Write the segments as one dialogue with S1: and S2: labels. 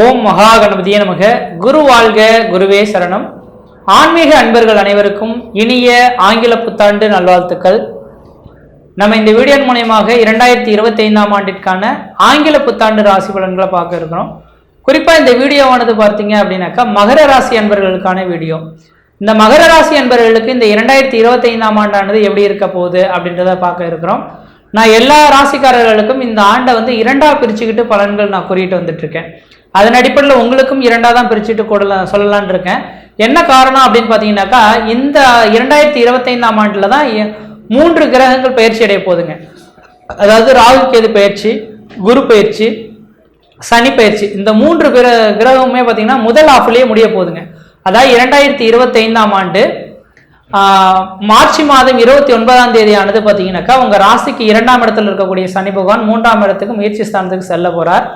S1: ஓம் மகா கணபதிய நமக. குரு வாழ்க குருவே சரணம். ஆன்மீக அன்பர்கள் அனைவருக்கும் இனிய ஆங்கில புத்தாண்டு நல்வாழ்த்துக்கள். நம்ம இந்த வீடியோ மூலயமாக இரண்டாயிரத்தி இருபத்தி ஐந்தாம் ஆண்டிற்கான ஆங்கில புத்தாண்டு ராசி பலன்களை பார்க்க இருக்கிறோம். குறிப்பாக இந்த வீடியோவானது பார்த்தீங்க அப்படின்னாக்கா மகர ராசி அன்பர்களுக்கான வீடியோ இந்த மகர ராசி அன்பர்களுக்கு இந்த இரண்டாயிரத்தி இருபத்தி ஐந்தாம் ஆண்டானது எப்படி இருக்க போகுது அப்படின்றத பார்க்க இருக்கிறோம். நான் எல்லா ராசிக்காரர்களுக்கும் இந்த ஆண்டை வந்து இரண்டாக பிரிச்சுக்கிட்டு பலன்கள் நான் கூறிட்டு வந்துட்டு இருக்கேன். அதன் அடிப்படையில் உங்களுக்கும் இரண்டாக தான் பிரிச்சுட்டு கொடுலாம் சொல்லலான் இருக்கேன். என்ன காரணம் அப்படின்னு பார்த்தீங்கன்னாக்கா இந்த இரண்டாயிரத்தி இருபத்தைந்தாம் ஆண்டில் தான் மூன்று கிரகங்கள் பயிற்சி அடைய போகுதுங்க அதாவது ராகு கேது பயிற்சி குரு பயிற்சி சனி பயிற்சி. இந்த மூன்று கிர கிரகமுமே பார்த்தீங்கன்னா முதல் ஆஃப்லேயே முடிய போகுதுங்க அதாவது இரண்டாயிரத்தி இருபத்தைந்தாம் ஆண்டு மார்ச் மாதம் இருபத்தி ஒன்பதாம் தேதியானது பார்த்தீங்கன்னாக்கா உங்கள் ராசிக்கு இரண்டாம் இடத்துல இருக்கக்கூடிய சனி பகவான் மூன்றாம் இடத்துக்கு முயற்சி ஸ்தானத்துக்கு செல்ல போகிறார்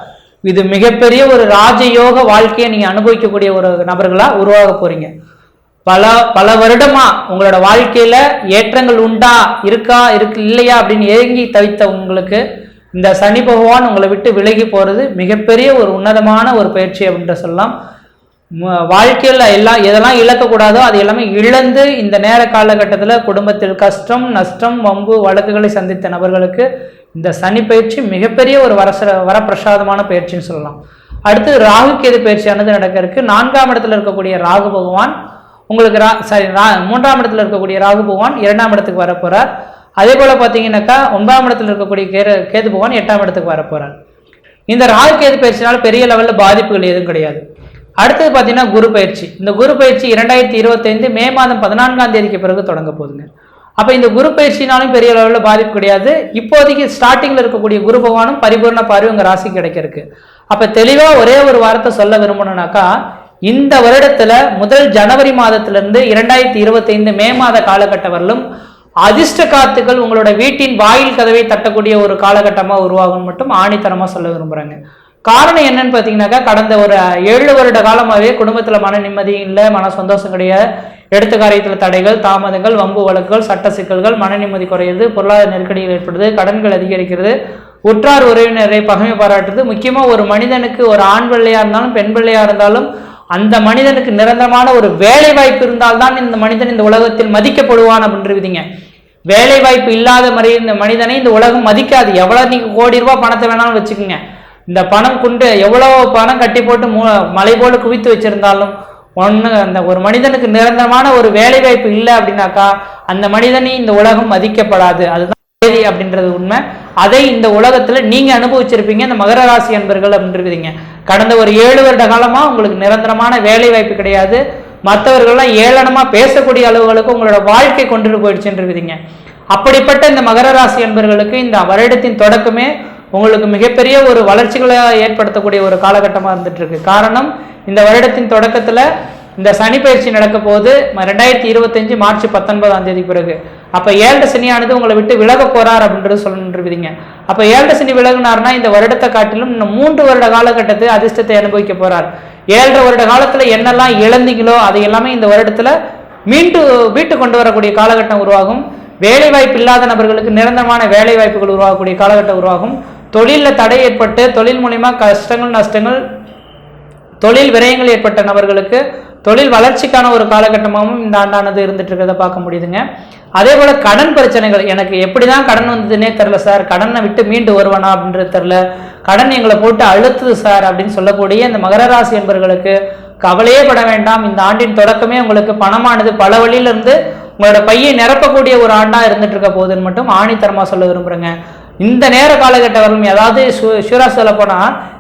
S1: இது மிகப்பெரிய ஒரு ராஜயோக வாழ்க்கையை நீங்க அனுபவிக்கக்கூடிய ஒரு நபர்களா உருவாக போறீங்க. பல பல வருடமா உங்களோட வாழ்க்கையில ஏற்றங்கள் உண்டா இருக்கா இருக்கு இல்லையா அப்படின்னு ஏங்கி தவித்த உங்களுக்கு இந்த சனி பகவான் உங்களை விட்டு விலகி போறது மிகப்பெரிய ஒரு உன்னதமான ஒரு பயிற்சி அப்படின்ற சொல்லலாம். வாழ்க்கையில் எல்லாம் எதெல்லாம் இழக்கக்கூடாதோ அது எல்லாமே இழந்து இந்த நேர காலகட்டத்தில் குடும்பத்தில் கஷ்டம் நஷ்டம் வம்பு வழக்குகளை சந்தித்த நபர்களுக்கு இந்த சனி பயிற்சி மிகப்பெரிய ஒரு வரச வரப்பிரசாதமான பயிற்சின்னு சொல்லலாம். அடுத்து ராகு கேது பயிற்சியானது நடக்க இருக்கு. நான்காம் இடத்துல இருக்கக்கூடிய ராகு பகவான் உங்களுக்கு ரா சாரி ரா- மூன்றாம் இடத்துல இருக்கக்கூடிய ராகு பகவான் இரண்டாம் இடத்துக்கு வரப்போகிறார் அதே போல் பார்த்தீங்கன்னாக்கா ஒன்பதாம் இடத்துல இருக்கக்கூடிய கே கேது பகவான் எட்டாம் இடத்துக்கு வரப்போகிறார் இந்த ராகு கேது பயிற்சினால் பெரிய லெவலில் பாதிப்புகள் எதுவும் கிடையாது. அடுத்தது பார்த்தீங்கன்னா குரு பயிற்சி. இந்த குரு பயிற்சி இரண்டாயிரத்தி இருபத்தைந்து மே மாதம் பதினான்காம் தேதிக்கு பிறகு தொடங்க போகுதுங்க. அப்போ இந்த குரு பயிற்சினாலும் பெரிய அளவில் பாதிப்பு கிடையாது. இப்போதைக்கு ஸ்டார்டிங்கில் இருக்கக்கூடிய குரு பகவானும் பரிபூர்ண பார்வை உங்கள் ராசி கிடைக்கிறதுக்கு. அப்போ தெளிவாக ஒரே ஒரு வார்த்தை சொல்ல விரும்பணும்னாக்கா இந்த வருடத்தில் முதல் ஜனவரி மாதத்திலிருந்து இரண்டாயிரத்தி இருபத்தைந்து மே மாத காலகட்டம் வரலும் அதிர்ஷ்ட காத்துக்கள் உங்களோட வீட்டின் வாயில் கதவை தட்டக்கூடிய ஒரு காலகட்டமாக உருவாகும் மட்டும் ஆணித்தனமாக சொல்ல விரும்புகிறாங்க காரணம் என்னன்னு பார்த்தீங்கன்னாக்கா கடந்த ஒரு ஏழு வருட காலமாகவே குடும்பத்தில் மன நிம்மதி இல்லை மன சந்தோஷம் கிடையாது. எடுத்த காரியத்தில் தடைகள் தாமதங்கள் வம்பு வழக்குகள் சட்ட சிக்கல்கள் மன நிம்மதி குறையுது பொருளாதார நெருக்கடிகள் ஏற்படுது கடன்கள் அதிகரிக்கிறது. உற்றார் உறவினரை பகைமை பாராட்டுறது. முக்கியமாக ஒரு மனிதனுக்கு ஒரு ஆண் பிள்ளையாக இருந்தாலும் பெண் பிள்ளையாக இருந்தாலும் அந்த மனிதனுக்கு நிரந்தரமான ஒரு வேலை வாய்ப்பு இருந்தால்தான் இந்த மனிதன் இந்த உலகத்தில் மதிக்கப்படுவான் அப்படின்றவிதிங்க வேலை வாய்ப்பு இல்லாத மாதிரி இந்த மனிதனை இந்த உலகம் மதிக்காது. எவ்வளோ நீங்கள் கோடி ரூபாய் பணத்தை வேணாலும் வச்சுக்கோங்க. இந்த பணம் கொண்டு எவ்வளவு பணம் கட்டி போட்டு மூ- மலை போல குவித்து வச்சிருந்தாலும் ஒன்று அந்த ஒரு மனிதனுக்கு நிரந்தரமான ஒரு வேலை வாய்ப்பு இல்லை அப்படின்னாக்கா அந்த மனிதனை இந்த உலகம் மதிக்கப்படாது. அதுதான் தேதி அப்படின்றது உண்மை. அதை இந்த உலகத்துல நீங்க அனுபவிச்சிருப்பீங்க இந்த மகர ராசி அன்பர்கள் அப்படின்றீங்க. கடந்த ஒரு ஏழு வருட காலமா உங்களுக்கு நிரந்தரமான வேலை வாய்ப்பு கிடையாது. மற்றவர்கள்லாம் ஏளனமா பேசக்கூடிய அளவுகளுக்கு உங்களோட வாழ்க்கை கொண்டுட்டு போயிடுச்சுன்றீங்க அப்படிப்பட்ட இந்த மகர ராசி அன்பர்களுக்கு இந்த வருடத்தின் தொடக்கமே உங்களுக்கு மிகப்பெரிய ஒரு வளர்ச்சிகளை ஏற்படுத்தக்கூடிய ஒரு காலகட்டமாக இருந்துட்டு இருக்கு காரணம் இந்த வருடத்தின் தொடக்கத்தில் இந்த சனி பயிற்சி நடக்க போது ரெண்டாயிரத்தி இருபத்தஞ்சு மார்ச் பத்தொன்பதாம் தேதி பிறகு. அப்போ ஏழரை சனியானது உங்களை விட்டு விலக போறார் அப்படின்றது சொல்லணுன்றீங்க அப்போ ஏழரை சனி விலகுனார்னா இந்த வருடத்தை காட்டிலும் இன்னும் மூன்று வருட காலகட்டத்தை அதிர்ஷ்டத்தை அனுபவிக்க போறார். ஏழரை வருட காலத்தில் என்னெல்லாம் இழந்தீங்களோ அதை எல்லாமே இந்த வருடத்தில் மீண்டு வீட்டு கொண்டு வரக்கூடிய காலகட்டம் உருவாகும். வேலை வாய்ப்பு இல்லாத நபர்களுக்கு நிரந்தரமான வேலை வாய்ப்புகள் உருவாகக்கூடிய காலகட்டம் உருவாகும். தொழிலில் தடை ஏற்பட்டு தொழில் மூலிமா கஷ்டங்கள் நஷ்டங்கள் தொழில் விரயங்கள் ஏற்பட்ட நபர்களுக்கு தொழில் வளர்ச்சிக்கான ஒரு காலகட்டமாகவும் இந்த ஆண்டானது இருந்துட்டு இருக்கிறத பார்க்க முடியுதுங்க. அதே போல் கடன் பிரச்சனைகள் எனக்கு எப்படி தான் கடன் வந்ததுன்னே தெரில சார். கடனை விட்டு மீண்டு வருவானா அப்படின்றது தெரில கடன் எங்களை போட்டு அழுத்துது சார் அப்படின்னு சொல்லக்கூடிய இந்த மகர ராசி என்பவர்களுக்கு கவலையே பட வேண்டாம். இந்த ஆண்டின் தொடக்கமே உங்களுக்கு பணமானது. பல வழியிலிருந்து உங்களோட பையை நிரப்பக்கூடிய ஒரு ஆண்டாக இருந்துட்டு இருக்க போகுதுன்னு மட்டும் ஆணித்தரமாக சொல்ல விரும்புகிறேங்க இந்த நேர காலகட்டம் வரலும் ஏதாவது சு- ஷூரா சொல்ல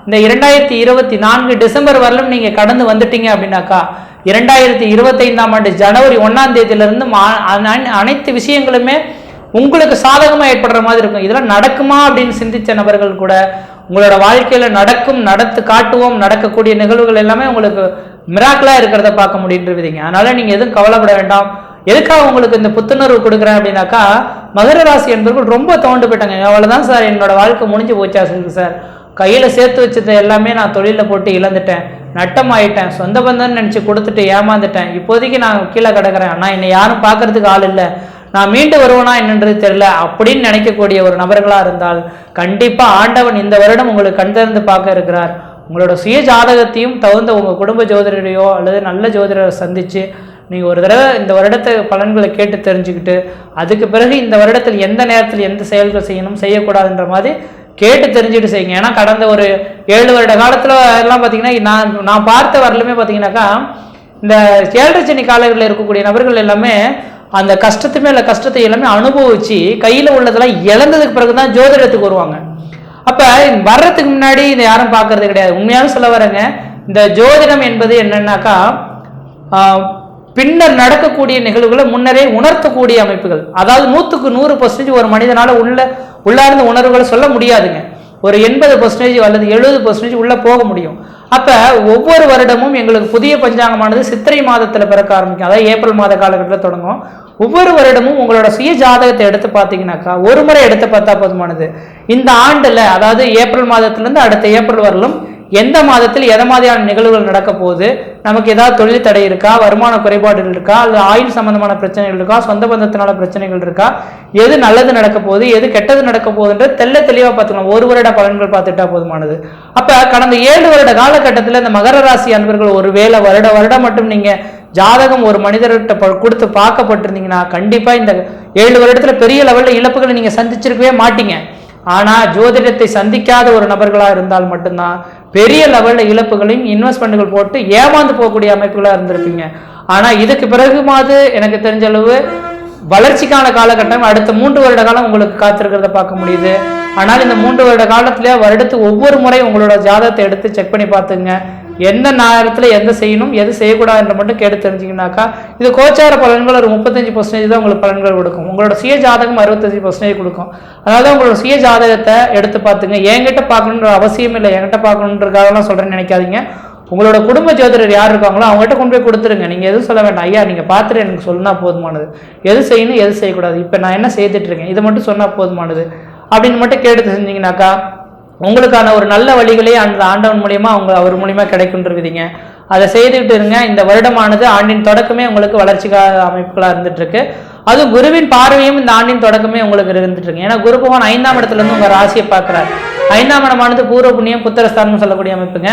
S1: இந்த இரண்டாயிரத்தி இருபத்தி நான்கு டிசம்பர் வரலும் நீங்கள் கடந்து வந்துட்டீங்க அப்படின்னாக்கா இரண்டாயிரத்தி இருபத்தைந்தாம் ஆண்டு ஜனவரி ஒன்றாம் தேதியிலிருந்து மா- அனைத்து விஷயங்களுமே உங்களுக்கு சாதகமாக ஏற்படுற மாதிரி இருக்கும். இதெல்லாம் நடக்குமா அப்படின்னு சிந்திச்ச நபர்கள் கூட உங்களோட வாழ்க்கையில் நடக்கும் நடத்து காட்டுவோம் நடக்கக்கூடிய நிகழ்வுகள் எல்லாமே உங்களுக்கு மிராக்கலாக இருக்கிறத பார்க்க முடியுன்றவிதிங்க அதனால் நீங்கள் எதுவும் கவலைப்பட வேண்டாம். எதுக்காக உங்களுக்கு இந்த புத்துணர்வு கொடுக்குறேன் அப்படின்னாக்கா மகர ராசி என்பவர்கள் ரொம்ப தோண்டு போயிட்டாங்க. அவ்வளோதான் சார் என்னோட வாழ்க்கை முடிஞ்சு போச்சா சார். கையில் சேர்த்து வச்சது எல்லாமே நான் தொழிலில் போட்டு இழந்துட்டேன். நட்டம் ஆயிட்டேன். சொந்த பந்தம்னு நினச்சி கொடுத்துட்டு ஏமாந்துட்டேன். இப்போதைக்கு நான் கீழே கிடக்குறேன். ஆனால் என்னை யாரும் பார்க்கறதுக்கு ஆள் இல்லை. நான் மீண்டு வருவேனா என்னன்றது தெரியல. அப்படின்னு நினைக்கக்கூடிய ஒரு நபர்களாக இருந்தால் கண்டிப்பாக ஆண்டவன் இந்த வருடம் உங்களுக்கு கண் திறந்து பார்க்க இருக்கிறார். உங்களோட சுய ஜாதகத்தையும் தகுந்த உங்கள் குடும்ப ஜோதிடரையோ அல்லது நல்ல ஜோதிடரை சந்தித்து நீங்கள் ஒரு தடவை இந்த வருடத்தை பலன்களை கேட்டு தெரிஞ்சுக்கிட்டு அதுக்கு பிறகு இந்த வருடத்தில் எந்த நேரத்தில் எந்த செயல்கள் செய்யணும் செய்யக்கூடாதுன்ற மாதிரி கேட்டு தெரிஞ்சுட்டு செய்யுங்க. ஏன்னா கடந்த ஒரு ஏழு வருட காலத்தில் எல்லாம் பார்த்தீங்கன்னா நான் நான் பார்த்த வரலுமே பார்த்தீங்கன்னாக்கா இந்த ஏழரை சனி காலங்களில் இருக்கக்கூடிய நபர்கள் எல்லாமே அந்த கஷ்டத்துமே இல்லை கஷ்டத்தை எல்லாமே அனுபவிச்சு கையில் உள்ளதெல்லாம் இழந்ததுக்கு பிறகு தான் ஜோதிடத்துக்கு வருவாங்க. அப்போ வர்றதுக்கு முன்னாடி இதை யாரும் பார்க்கறது கிடையாது. உண்மையாலும் சொல்ல வரேங்க இந்த ஜோதிடம் என்பது என்னன்னாக்கா பின்னர் நடக்கக்கூடிய நிகழ்வுகளை முன்னரே உணர்த்தக்கூடிய அமைப்புகள். அதாவது நூற்றுக்கு நூறு பர்சன்டேஜ் ஒரு மனிதனால் உள்ள உள்ளார்ந்த உணர்வுகளை சொல்ல முடியாதுங்க. ஒரு எண்பது பர்சன்டேஜ் அல்லது எழுபது பர்சன்டேஜ் உள்ளே போக முடியும். அப்போ ஒவ்வொரு வருடமும் எங்களுக்கு புதிய பஞ்சாங்கமானது சித்திரை மாதத்தில் பிறக்க ஆரம்பிக்கும். அதாவது ஏப்ரல் மாத காலகட்டத்தில் தொடங்கும். ஒவ்வொரு வருடமும் உங்களோட சுய ஜாதகத்தை எடுத்து பார்த்தீங்கன்னாக்கா ஒரு முறை எடுத்து பார்த்தா போதுமானது. இந்த ஆண்டில் அதாவது ஏப்ரல் மாதத்துலேருந்து அடுத்த ஏப்ரல் வரலும் எந்த மாதத்தில் எதை மாதிரியான நிகழ்வுகள் நடக்க போகுது நமக்கு ஏதாவது தொழில் தடை இருக்கா? வருமான குறைபாடுகள் இருக்கா? அல்லது ஆயுள் சம்பந்தமான பிரச்சனைகள் இருக்கா? சொந்த பந்தத்தினால பிரச்சனைகள் இருக்கா? எது நல்லது நடக்க போகுது? எது கெட்டது நடக்க போகுதுன்ற தெல்ல தெளிவாக பார்த்துக்கலாம். ஒரு வருட பலன்கள் பார்த்துட்டா போதுமானது. அப்போ கடந்த ஏழு வருட காலகட்டத்தில் இந்த மகர ராசி அன்பர்கள் ஒரு வேளை வருட வருடம் மட்டும் நீங்கள் ஜாதகம் ஒரு மனிதர்கிட்ட ப- கொடுத்து பார்க்கப்பட்டிருந்தீங்கன்னா கண்டிப்பாக இந்த ஏழு வருடத்தில் பெரிய லெவலில் இழப்புகளை நீங்கள் சந்திச்சிருக்கவே மாட்டீங்க. ஆனால் ஜோதிடத்தை சந்திக்காத ஒரு நபர்களாக இருந்தால் மட்டும்தான் பெரிய லெவலில் இழப்புகளையும் இன்வெஸ்ட்மெண்ட்டுகள் போட்டு ஏமாந்து போகக்கூடிய அமைப்புகளாக இருந்திருப்பீங்க. ஆனால் இதுக்கு பிறகுமாவது எனக்கு தெரிஞ்ச அளவு வளர்ச்சிக்கான காலகட்டம் அடுத்த மூன்று வருட காலம் உங்களுக்கு காத்திருக்கிறத பார்க்க முடியுது. ஆனால் இந்த மூன்று வருட காலத்துல வருடத்து ஒவ்வொரு முறை உங்களோட ஜாதகத்தை எடுத்து செக் பண்ணி பார்த்துங்க எந்த நேரத்தில் எந்த செய்யணும் எது செய்யக்கூடாதுன்ற மட்டும் கேட்டு தெரிஞ்சிங்கனாக்கா இது கோச்சார பலன்கள் ஒரு முப்பத்தஞ்சு பர்சன்டேஜ் தான் உங்களுக்கு பலன்கள் கொடுக்கும். உங்களோட சுய ஜாதகம் அறுபத்தஞ்சு பர்சன்டேஜ் கொடுக்கும். அதனால உங்களோட சுய ஜாதகத்தை எடுத்து பார்த்துங்க. என்கிட்ட பார்க்கணுன்ற அவசியம் இல்லை. என்கிட்ட பார்க்கணுன்றதுக்காகலாம் சொல்கிறேன்னு நினைக்காதீங்க. உங்களோட குடும்ப ஜோதிடர் யார் இருக்காங்களோ அவங்ககிட்ட கொண்டு போய் கொடுத்துருங்க. நீங்கள் எதுவும் சொல்ல வேண்டாம். ஐயா நீங்கள் பார்த்துட்டு எனக்கு சொன்னால் போதுமானது. எது செய்யணும் எது செய்யக்கூடாது. இப்போ நான் என்ன செய்துட்டு இருக்கேன்? இதை மட்டும் சொன்னால் போதுமானது. அப்படின்னு மட்டும் கேட்டு செஞ்சீங்கன்னாக்கா உங்களுக்கான ஒரு நல்ல வழிகளே அந்த ஆண்டவன் மூலியமா அவங்க அவர் மூலியமா கிடைக்குன்றிருக்குதுங்க அதை செய்துக்கிட்டு இருங்க. இந்த வருடமானது ஆண்டின் தொடக்கமே உங்களுக்கு வளர்ச்சிக்காக அமைப்புகளாக இருந்துட்டு இருக்கு அது குருவின் பார்வையும் இந்த ஆண்டின் தொடக்கமே உங்களுக்கு இருந்துட்டு இருக்கு ஏன்னா குரு பகவான் ஐந்தாம் இடத்துல இருந்து உங்க ராசியை பார்க்குறாரு. ஐந்தாம் இடமானது பூர்வ புண்ணியம் புத்திரஸ்தானம் சொல்லக்கூடிய அமைப்புங்க.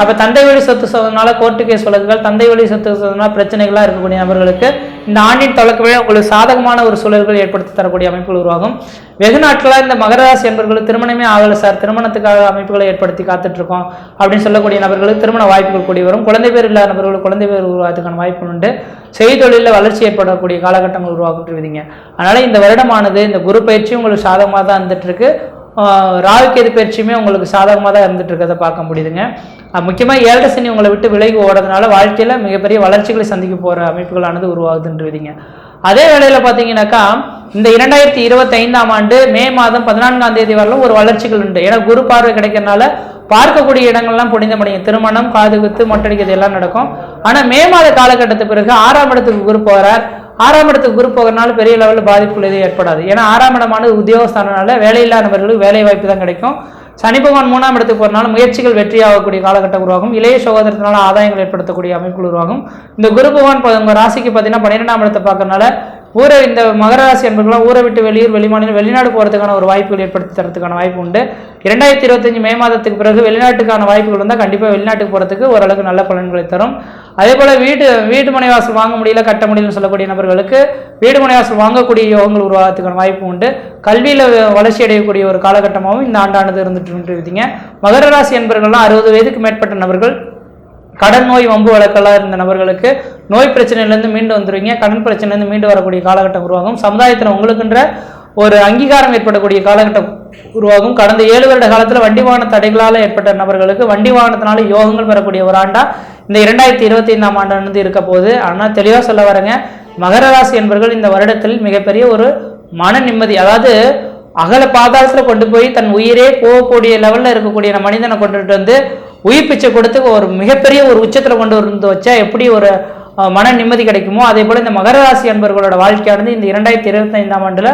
S1: அப்ப தந்தை வழி சொத்து சொன்னதுனால கோர்ட்டு கேஸ் வழக்குகள் தந்தை வழி சொத்து சொன்னதுனால பிரச்சனைகளாக இருக்கக்கூடிய நபர்களுக்கு இந்த ஆண்டின் தொடக்கமே உங்களுக்கு சாதகமான ஒரு சூழல்கள் ஏற்படுத்தி தரக்கூடிய அமைப்புகள் உருவாகும். வெகு நாட்களாக இந்த மகராசி என்பர்களுக்கு திருமணமே ஆகலை சார். திருமணத்துக்காக அமைப்புகளை ஏற்படுத்தி காத்துட்ருக்கோம் அப்படின்னு சொல்லக்கூடிய நபர்களுக்கு திருமண வாய்ப்புகள் கூடி வரும். குழந்தை பேர் இல்லாத நபர்களுக்கு குழந்தை பேர் உருவாகிறதுக்கான வாய்ப்பு உண்டு. செய்தொழிலில் வளர்ச்சி ஏற்படக்கூடிய காலகட்டங்கள் உருவாகிட்டு அதனால் இந்த வருடமானது இந்த குரு பயிற்சி உங்களுக்கு சாதகமாக தான் இருந்துட்டு இருக்கு ராகு கேது பயிற்சியுமே உங்களுக்கு சாதகமாக தான் இருந்துட்டு இருக்கிறத பார்க்க முடியுதுங்க. முக்கியமாக முக்கியமா ஏழரை சனி உங்களை விட்டு விலகி ஓடுறதுனால வாழ்க்கையில் மிகப்பெரிய வளர்ச்சிகளை சந்திக்க போகிற அமைப்புகளானது உருவாகுதுன்றீங்க. அதே வேளையில் பார்த்தீங்கன்னாக்கா இந்த இரண்டாயிரத்தி இருபத்தைந்தாம் ஆண்டு மே மாதம் பதினான்காம் தேதி வரலும் ஒரு வளர்ச்சிகள் உண்டு. ஏன்னா குரு பார்வை கிடைக்கிறதுனால பார்க்கக்கூடிய இடங்கள்லாம் புனிதமடையும் திருமணம் காது குத்து மொட்டடிக்கிறது எல்லாம் நடக்கும். ஆனால் மே மாத காலகட்டத்துக்கு பிறகு ஆறாம் இடத்துக்கு குரு போகிறார் ஆறாம் இடத்துக்கு குரு போகிறனால பெரிய லெவலில் பாதிப்புகள் எதுவும் ஏற்படாது. ஏன்னா ஆறாம் இடமானது உத்தியோகஸ்தானனால வேலையில்லாதவர்களுக்கு வேலை வாய்ப்பு தான் கிடைக்கும். சனி பகவான் மூணாம் இடத்துக்கு போகிறனால முயற்சிகள் வெற்றியாகக்கூடிய காலகட்டம் உருவாகும். இளைய சகோதரத்தினால ஆதாயங்கள் ஏற்படுத்தக்கூடிய அமைப்புகள் உருவாகும். இந்த குரு பகவான் உங்கள் ராசிக்கு பார்த்தீங்கன்னா பன்னிரெண்டாம் இடத்தை பார்க்கறனால ஊரை இந்த மகராசி என்பர்கள்லாம் என்பவர்களாம் ஊரை விட்டு வெளியூர் வெளிமாநிலம் வெளிநாடு போகிறதுக்கான ஒரு வாய்ப்புகள் ஏற்படுத்தி தரத்துக்கான வாய்ப்பு உண்டு. இரண்டாயிரத்தி இருபத்தஞ்சு மே மாதத்துக்கு பிறகு வெளிநாட்டுக்கான வாய்ப்புகள் வந்தால் கண்டிப்பாக வெளிநாட்டுக்கு போகிறதுக்கு ஓரளவுக்கு நல்ல பலன்களை தரும். அதே போல் வீடு வீடு மனைவாசல் வாங்க முடியல கட்ட முடியலன்னு சொல்லக்கூடிய நபர்களுக்கு வீடு மனைவாசல் வாங்கக்கூடிய யோகங்கள் உருவாகிறதுக்கான வாய்ப்பு உண்டு. கல்வியில் வளர்ச்சி அடையக்கூடிய ஒரு காலகட்டமாகவும் இந்த ஆண்டானது இருந்துட்டு இருக்குதுங்க மகர ராசி என்பவர்கள்லாம் அறுபது வயதுக்கு மேற்பட்ட நபர்கள் கடன் நோய் வம்பு வழக்கெல்லாம் இருந்த நபர்களுக்கு நோய் பிரச்சனையிலேருந்து மீண்டு வந்துடுவீங்க கடன் பிரச்சனையிலேருந்து மீண்டு வரக்கூடிய காலகட்டம் உருவாகும். சமுதாயத்தில் உங்களுக்குன்ற ஒரு அங்கீகாரம் ஏற்படக்கூடிய காலகட்டம் உருவாகும். கடந்த ஏழு வருட காலத்தில் வண்டி வாகன தடைகளால் ஏற்பட்ட நபர்களுக்கு வண்டி வாகனத்தினால யோகங்கள் பெறக்கூடிய ஒரு ஆண்டா இந்த இரண்டாயிரத்தி இருபத்தி ஐந்தாம் ஆண்டு இருக்க போகுது. ஆனால் தெளிவாக சொல்ல வரேங்க. மகர ராசி என்பவர்கள் இந்த வருடத்தில் மிகப்பெரிய ஒரு மன நிம்மதி அதாவது அகல பாதாளத்தில் கொண்டு போய் தன் உயிரே போகக்கூடிய லெவலில் இருக்கக்கூடிய மனிதனை கொண்டுட்டு வந்து உயிர் பிச்சை கொடுத்து ஒரு மிகப்பெரிய ஒரு உச்சத்தில் கொண்டு வந்து வச்சா எப்படி ஒரு மன நிம்மதி கிடைக்குமோ அதே போல் இந்த மகர ராசி அன்பர்களோட வாழ்க்கையானது இந்த இரண்டாயிரத்தி இருபத்தைந்தாம் ஆண்டில்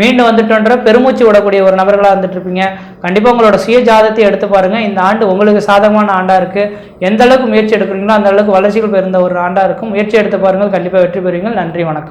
S1: மீண்டும் வந்துட்டோன்ற பெருமூச்சு விடக்கூடிய ஒரு நபர்களாக இருந்துட்டு இருப்பீங்க கண்டிப்பாக உங்களோட சுய ஜாதத்தை எடுத்து பாருங்க. இந்த ஆண்டு உங்களுக்கு சாதகமான ஆண்டாக இருக்கு. எந்த அளவுக்கு முயற்சி எடுக்கிறீங்களோ அந்த அளவுக்கு வளர்ச்சிகள் பெருந்த ஒரு ஆண்டாக இருக்கும். முயற்சி எடுத்து பாருங்கள். கண்டிப்பாக வெற்றி பெறுவீங்க நன்றி வணக்கம்.